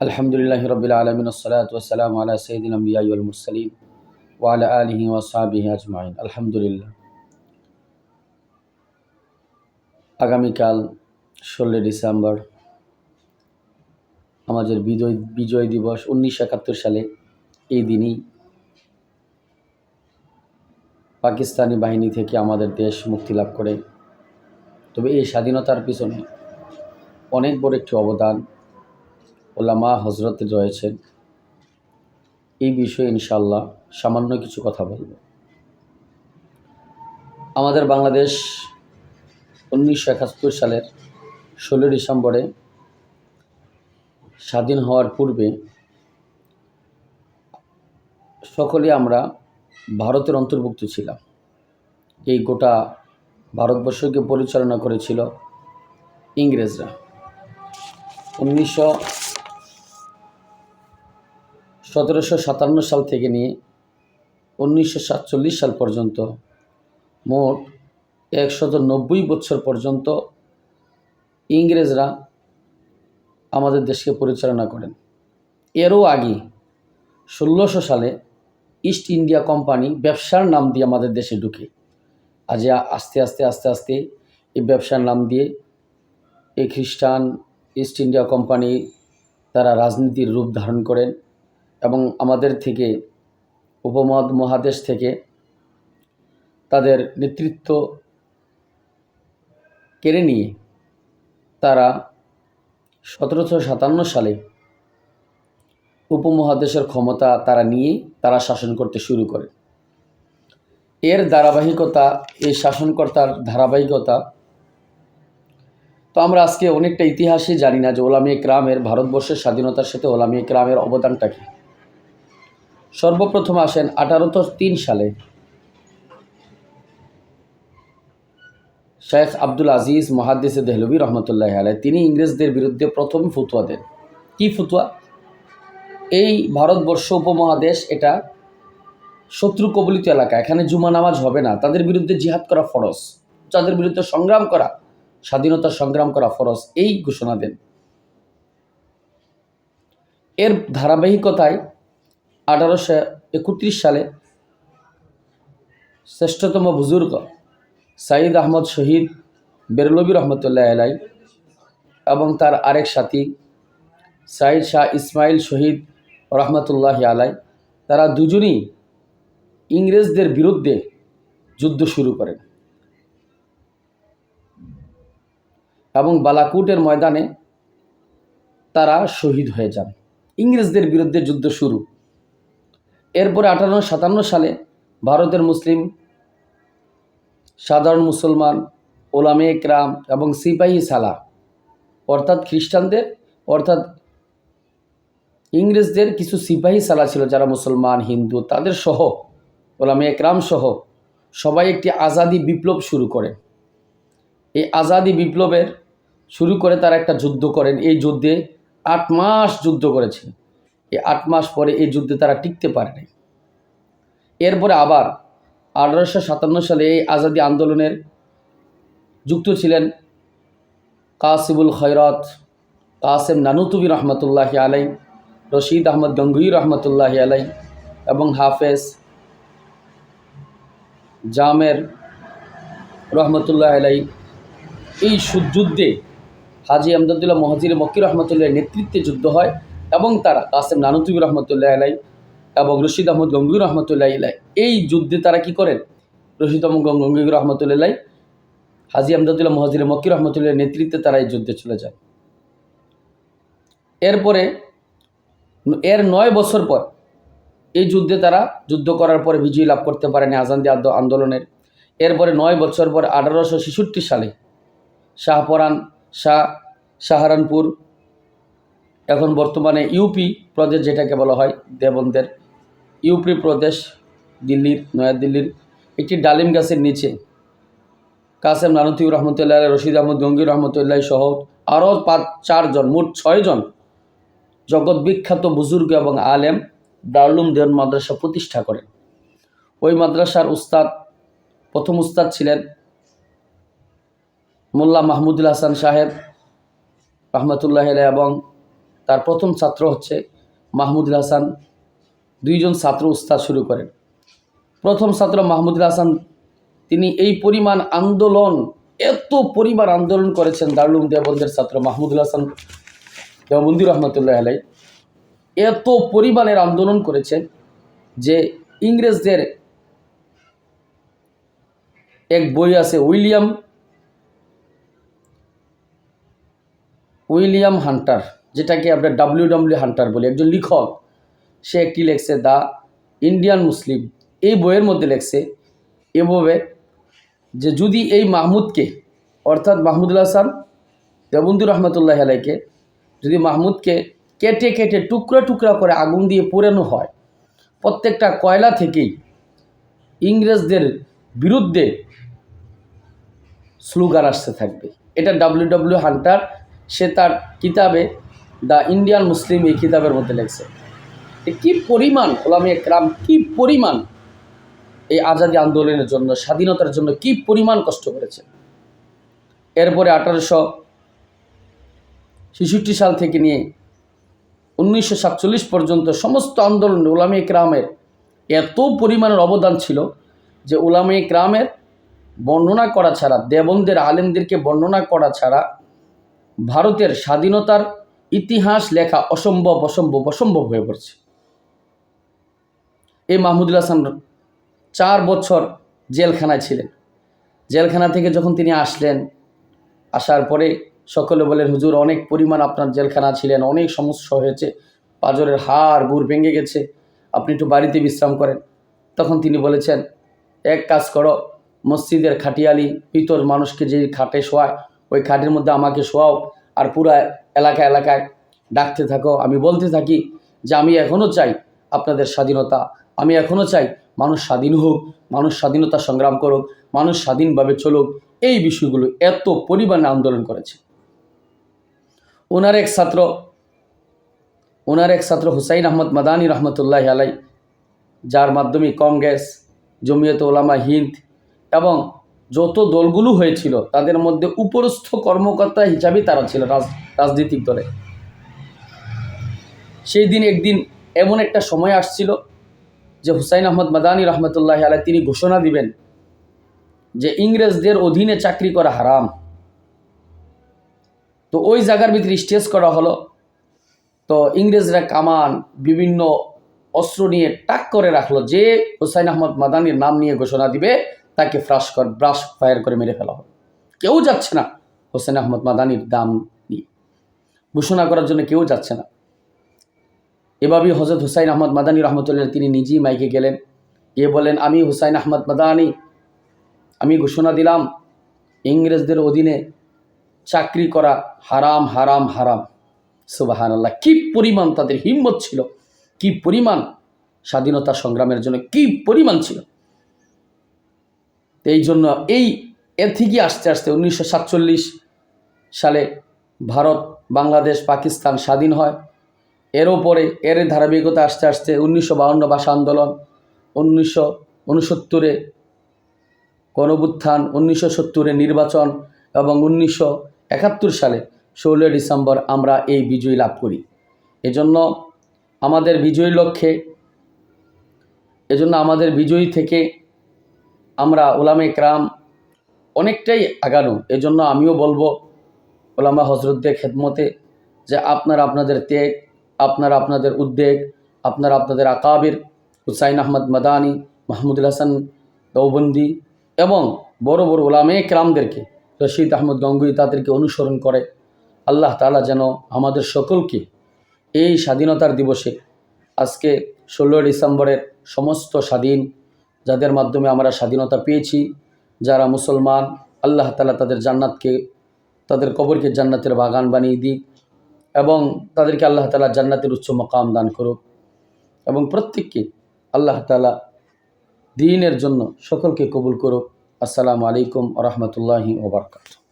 আলহামদুলিল্লাহ রবিল আলমিন সালাতাম আলা সঈদিন আম্বিয়াল মুরসালিম ওয়ালা আলহি ওয়াসাবিহি আজমাইন। আলহামদুলিল্লাহ। আগামীকাল ষোলোই ডিসেম্বর, আমাদের বিজয় বিজয় দিবস উনিশশো একাত্তর সালে। এই দিনই পাকিস্তানি বাহিনী থেকে আমাদের দেশ মুক্তি লাভ করে। তবে এই স্বাধীনতার পিছনে অনেক বড় একটি অবদান ওলামা হজরতে রয়েছেন। এই বিষয়ে ইনশাল্লাহ সামান্য কিছু কথা বলব। আমাদের বাংলাদেশ উনিশশো একাত্তর সালের ষোলো ডিসেম্বরে স্বাধীন হওয়ার পূর্বে সকলে আমরা ভারতের অন্তর্ভুক্ত ছিলাম। এই গোটা ভারতবর্ষকে পরিচালনা করেছিল ইংরেজরা। উনিশশো সতেরোশো সাতান্ন সাল থেকে নিয়ে উনিশশো সাতচল্লিশ সাল পর্যন্ত মোট একশত নব্বই বছর পর্যন্ত ইংরেজরা আমাদের দেশকে পরিচালনা করেন। এরও আগে ষোলোশো সালে ইস্ট ইন্ডিয়া কোম্পানি ব্যবসার নাম দিয়ে আমাদের দেশে ঢুকে। আজ আস্তে আস্তে আস্তে আস্তে এই ব্যবসার নাম দিয়ে এই খ্রিস্টান ইস্ট ইন্ডিয়া কোম্পানি তারা রাজনীতির রূপ ধারণ করেন। এবং আমাদের থেকে, উপমহাদ মহাদেশ থেকে তাদের নেতৃত্ব কেড়ে নিয়ে তারা সতেরোশো সাতান্ন সালে উপমহাদেশের ক্ষমতা তারা নিয়ে তারা শাসন করতে শুরু করে। এর ধারাবাহিকতা, এই শাসনকর্তার ধারাবাহিকতা, তো আমরা আজকে অনেকটা ইতিহাসই জানি না যে ওলামী ক্রামের ভারতবর্ষের স্বাধীনতার সাথে ওলামী ক্রামের অবদানটা কী। সর্বপ্রথম আসেন আঠারোশো তিন সালে। শেখ আব্দুল আজিজ মহাদ্দিস দেহলবী রহমতুল্লাহ আলাই তিনি ইংরেজদের বিরুদ্ধে প্রথম ফুতুয়া দেন। কি ফুতুয়া? এই ভারতবর্ষ উপমহাদেশ এটা শত্রু কবলিত এলাকা, এখানে জুমা নামাজ হবে না, তাদের বিরুদ্ধে জিহাদ করা ফরজ তাদের বিরুদ্ধে সংগ্রাম করা স্বাধীনতার সংগ্রাম করা ফরজ, এই ঘোষণা দেন। এর ধারাবাহিকতায় আঠারোশো একত্রিশ সালে শ্রেষ্ঠতম বুজুর্গ সাঈদ আহমদ শহীদ বেরলবী রহমতুল্লাহ আলাই এবং তার আরেক সাথী সাইদ শাহ ইসমাইল শহীদ রহমতুল্লাহ আলাই, তারা দুজনই ইংরেজদের বিরুদ্ধে যুদ্ধ শুরু করেন। এবং বালাকুটের ময়দানে তারা শহীদ হয়ে যান। ইংরেজদের বিরুদ্ধে যুদ্ধ শুরু। এরপরে আঠারোশো সাতান্ন সালে ভারতের মুসলিম, সাধারণ মুসলমান, ওলামে ক্রাম এবং সিপাহী সালা, অর্থাৎ খ্রিস্টানদের, অর্থাৎ ইংরেজদের কিছু সিপাহী সালা ছিল যারা মুসলমান, হিন্দু, তাদের সহ, ওলামে একরাম সহ সবাই একটি আজাদি বিপ্লব শুরু করে। এই আজাদি বিপ্লবের শুরু করে তারা একটা যুদ্ধ করেন। এই যুদ্ধে আট মাস যুদ্ধ করেছে এই আট মাস পরে এই যুদ্ধে তারা টিকতে পারেনি এরপরে আবার আঠারোশো সাতান্ন সালে এই আজাদি আন্দোলনের যুক্ত ছিলেন কাসিবুল খৈরত, কাসেম নানুতুবি রহমতুল্লাহ আলাই রশিদ আহমদ গঙ্গুই রহমতুল্লাহ আলাই এবং হাফেজ জামের রহমতুল্লাহ আলাই এই যুদ্ধে হাজি আমদাদুল্লাহ মহাজির মক্কি রহমতুল্লাহ নেতৃত্বে যুদ্ধ হয়। এবং তারা কাসেম নানুতুবি রহমতুল্লাহ আলাই এবং রশিদ আহমদ গঙ্গুর রহমতুল্লাহ ইলাই এই যুদ্ধে তারা কি করেন? রশিদ আহমদ গঙ্গুর রহমতুল্লাহ হাজি আমদাদুল্লাহ মহাজির মক্কি রহমতুল্লাহ নেতৃত্বে তারা এই যুদ্ধে চলে যায় এরপরে, এর নয় বছর পর এই যুদ্ধে তারা যুদ্ধ করার পরে বিজয় লাভ করতে পারেনি আজান্দি আন্দোলনের। এরপরে নয় বছর পর আঠারোশো ছেষট্টি সালে শাহপরান শাহ সাহারানপুর এখন বর্তমানে ইউপি প্রদেশ যেটাকে বলা হয় দেবন্দের, ইউপি প্রদেশ দিল্লির, নয়াদিল্লির একটি ডালিম গাছের নিচে। কাসেম নানতিউর রহমতুল্লাহ, রশিদ আহমদ গঙ্গির রহমতুল্লাহ সহ আরও পাঁচ, চারজন, মোট ছয়জন জগৎ বিখ্যাত বুজুর্গ এবং আলেম দারুলুম দেন মাদ্রাসা প্রতিষ্ঠা করেন। ওই মাদ্রাসার উস্তাদ, প্রথম উস্তাদ ছিলেন মোল্লা মাহমুদুল হাসান সাহেব, রহমতুল্লাহ এবং তার প্রথম ছাত্র হচ্ছে মাহমুদুল হাসান। দুইজন ছাত্র উস্তাদ শুরু করেন। প্রথম ছাত্র মাহমুদুল হাসান, তিনি এই পরিমাণ আন্দোলন, এত পরিমাণ আন্দোলন করেছেন দারুলুম দেবন্দের ছাত্র মাহমুদুল হাসান দেওবন্দি রহমতুল্লাহ আলাই এত পরিমাণের আন্দোলন করেছেন যে ইংরেজদের এক বই আছে উইলিয়াম উইলিয়াম হান্টার। যেটাকে আমরা ডাব্লিউ ডাব্লিউ হান্টার বলি, একজন লেখক। সে একটি লেখছে? The Indian Muslim. এই বইয়ের মধ্যে লেখছে এভাবে যে যদি এই মাহমুদকে, অর্থাৎ মাহমুদুল হাসান দেবন্দুর রহমতুল্লাহ আলাইকে, যদি মাহমুদকে কেটে কেটে টুকরা টুকরা করে আগুন দিয়ে পোড়ানো হয়, প্রত্যেকটা কয়লা থেকেই ইংরেজদের বিরুদ্ধে স্লোগান আসতে থাকবে। এটা ডাব্লিউ ডাব্লিউ হান্টার সে তার কিতাবে দ্য ইন্ডিয়ান মুসলিম এই কিতাবের মধ্যে লেখছে। এ কি পরিমাণ ওলামে একরাম, কি পরিমাণ এই আজাদি আন্দোলনের জন্য, স্বাধীনতার জন্য কি পরিমাণ কষ্ট করেছে? এরপরে আঠারোশো ছেষট্টি সাল থেকে নিয়ে উনিশশো সাতচল্লিশ পর্যন্ত সমস্ত আন্দোলন ওলামে ক্রামের এত পরিমাণের অবদান ছিল যে ওলামে ক্রামের বর্ণনা করা ছাড়া, দেবন্দের আলেমদেরকে বর্ণনা করা ছাড়া ভারতের স্বাধীনতার ইতিহাস লেখা অসম্ভব অসম্ভব অসম্ভব হয়ে পড়ছে। এই মাহমুদুল হাসান চার বছর জেলখানায় ছিলেন। জেলখানা থেকে যখন তিনি আসলেন, আসার পরে সকলে বলেন হুজুর, অনেক পরিমাণ আপনার জেলখানা ছিলেন, অনেক সমস্যা হয়েছে, পাজরের হাড়, গুড় ভেঙে গেছে, আপনি একটু বাড়িতে বিশ্রাম করেন। তখন তিনি বলেছেন, এক কাজ করো, মসজিদের খাটিয়ালি পিতর মানুষকে যে খাটে শোয়ায়, ওই খাটের মধ্যে আমাকে শোয়াও আর পুরা এলাকা এলাকায় ডাকতে থাকো, আমি বলতে থাকি যে আমি এখনও চাই আপনাদের স্বাধীনতা। আমি এখনও চাই মানুষ স্বাধীন হোক, মানুষ স্বাধীনতা সংগ্রাম করুক, মানুষ স্বাধীনভাবে চলুক। এই বিষয়গুলো এত পরিমাণে আন্দোলন করেছে। ওনার এক ছাত্র, ওনার এক ছাত্র হুসাইন আহমদ মাদানী রহমতুল্লাহ আলাই যার মাধ্যমে কংগ্রেস, জমিয়ত ওলামা হিন্দ এবং যত দলগুলো হয়েছিল, তাদের মধ্যে উপরস্থ কর্মকর্তা হিসাবে তারা ছিল রাজ, রাজনৈতিক দলে। সেই দিন একদিন এমন একটা সময় আসছিল যে হুসাইন আহমদ মাদানী রহমতুল্লাহ আলাই তিনি ঘোষণা দিবেন যে ইংরেজদের অধীনে চাকরি করা হারাম। তো ওই জায়গার ভিতরে স্টেজ করা হলো। তো ইংরেজরা কামান, বিভিন্ন অস্ত্র নিয়ে টাক করে রাখল যে হুসাইন আহমদ মাদানির নাম নিয়ে ঘোষণা দিবে। তাকে ফ্রাশ কর, ব্রাশ ফায়ার করে মেরে ফেলা হবে কেউ যাচ্ছে না। হোসেন আহমদ মাদানির দাম নিয়ে। ঘোষণা করার জন্য কেউ যাচ্ছে না। এভাবেই হজরত হুসাইন আহমদ মাদানী রহমতুল্লাহ, তিনি নিজেই মাইকে গেলেন। গিয়ে বলেন আমি হুসাইন আহমদ মাদানি। আমি ঘোষণা দিলাম, ইংরেজদের অধীনে চাকরি করা হারাম হারাম হারাম। সুবাহান আল্লাহ কী পরিমাণ তাদের হিম্মত ছিল? কি পরিমাণ স্বাধীনতা সংগ্রামের জন্য কি পরিমাণ ছিল? এই জন্য এই এর থেকে আস্তে আস্তে উনিশশো সাতচল্লিশ সালে ভারত, বাংলাদেশ, পাকিস্তান স্বাধীন হয়। এর ওপরে এর ধারাবাহিকতা আস্তে আস্তে উনিশশো বাউন্ন ভাষা আন্দোলন, উনিশশো উনসত্তরে গণবুত্থান উনিশশো সত্তরে নির্বাচন এবং উনিশশো একাত্তর সালে ষোলোই ডিসেম্বর আমরা এই বিজয় লাভ করি। এজন্য আমাদের বিজয়ী লক্ষ্যে, এজন্য আমাদের বিজয়ী থেকে আমরা ওলামে ক্রাম অনেকটাই আগানো। এজন্য আমিও বলব ওলামা হজরতদের খেদমতে যে আপনারা আপনাদের ত্যাগ, আপনারা আপনাদের উদ্বেগ, আপনারা আপনাদের আকাবির হুসাইন আহমদ মাদানি, মাহমুদুল হাসান দৌবন্দি এবং বড় বড় ওলামে ক্রামদেরকে, রশিদ আহমদ গঙ্গুই তাদেরকে অনুসরণ করে। আল্লাহ তালা যেন আমাদের সকলকে এই স্বাধীনতার দিবসে আজকে ষোলোই ডিসেম্বরের সমস্ত স্বাধীন যাদের মাধ্যমে আমরা স্বাধীনতা পেয়েছি, যারা মুসলমান, আল্লাহ তালা তাদের জান্নাতকে, তাদের কবরকে জান্নাতের বাগান বানিয়ে দিক এবং তাদেরকে আল্লাহ তালা জান্নাতের উচ্চ মকাম দান করুক এবং প্রত্যেককে আল্লাহ তালা দিনের জন্য সকলকে কবুল করুক। আসসালামু আলাইকুম রহমতুল্লাহি ওবরকাত